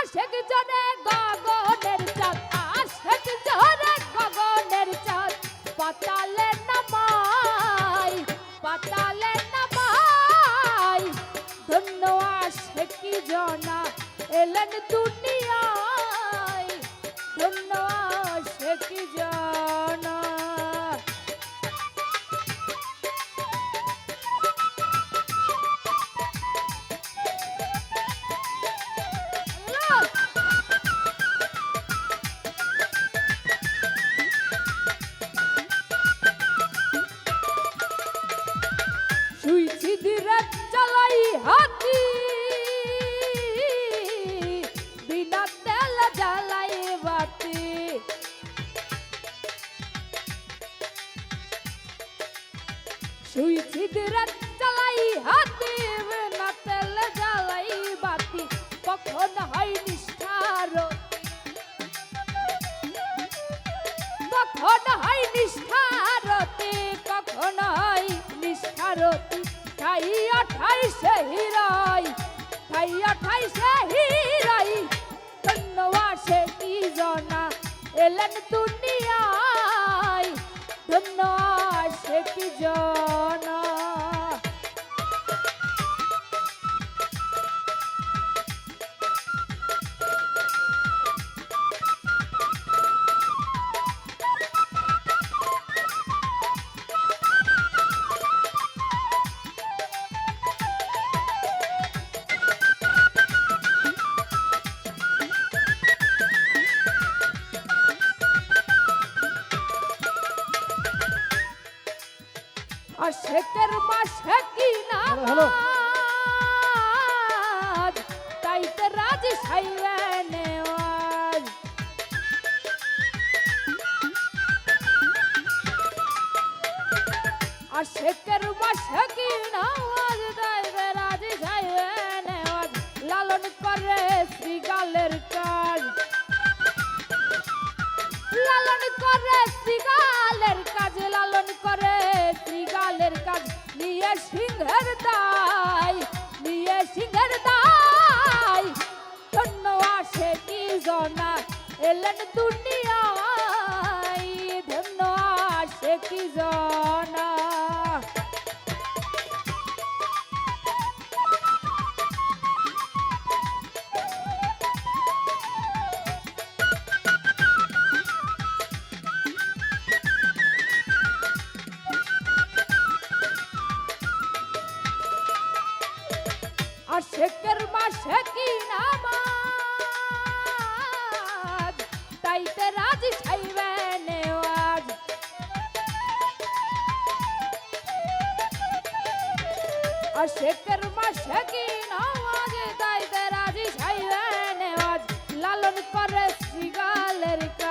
আশেক জনে গগনের চাঁদ আশেক জনে গগনের চাঁদ পাতালে নামাই পাতালে নামাই। ধন্য আশেক জনা, এলেন দুনিয়ায় শুইছি দিরে চালাই হাতি। বিনা তেল জ্বালাই বাতি। শুইছি দিরে আঠাইশে হিরাই ঠাই আঠাইশে হিরাই ধন্যবাসে কি জনা এলেন দুনিয়ায় ধন্যবাসে কি জনা। আশেকের মাসে কি না। তাইতে রাজি সাইবে নেওয়াজ। আশেকের মাসে কি না তাইতে রাজি সাইবে নেওয়াজ। লালন করে নিয়ে সিংহের দায়, নিয়ে সিংহের দায়। ধন্য আসে কি জনা, এলেন দুনিয়ায়। ধন্য আসে কি জনা। আশেকের মাসে কি নামাজ? তাইতে রাজি ছাইবে নেওয়াজ। আশেকের মাসে কি নামাজ? তাইতে রাজি ছাইবে নেওয়াজ। লালন করে শ্রীগালের কাজ।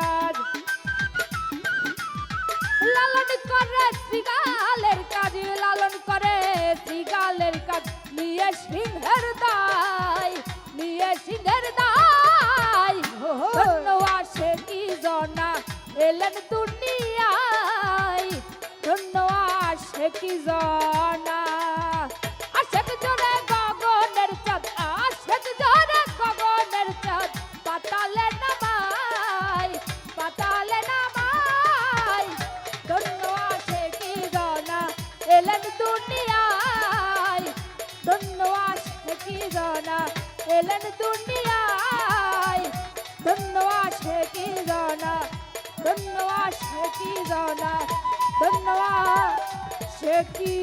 নিয়ে সিংহের দায়, নিয়ে সিংহের দায়। ধন্য আসে জনা, এলেন দুনিয়ায়। ধন্য আসে কি জনা। জনা এলেন দুনিয়ায়। ধন্য আসে কি জনা? ধন্য আসে কি জনা? ধন্য আসে কি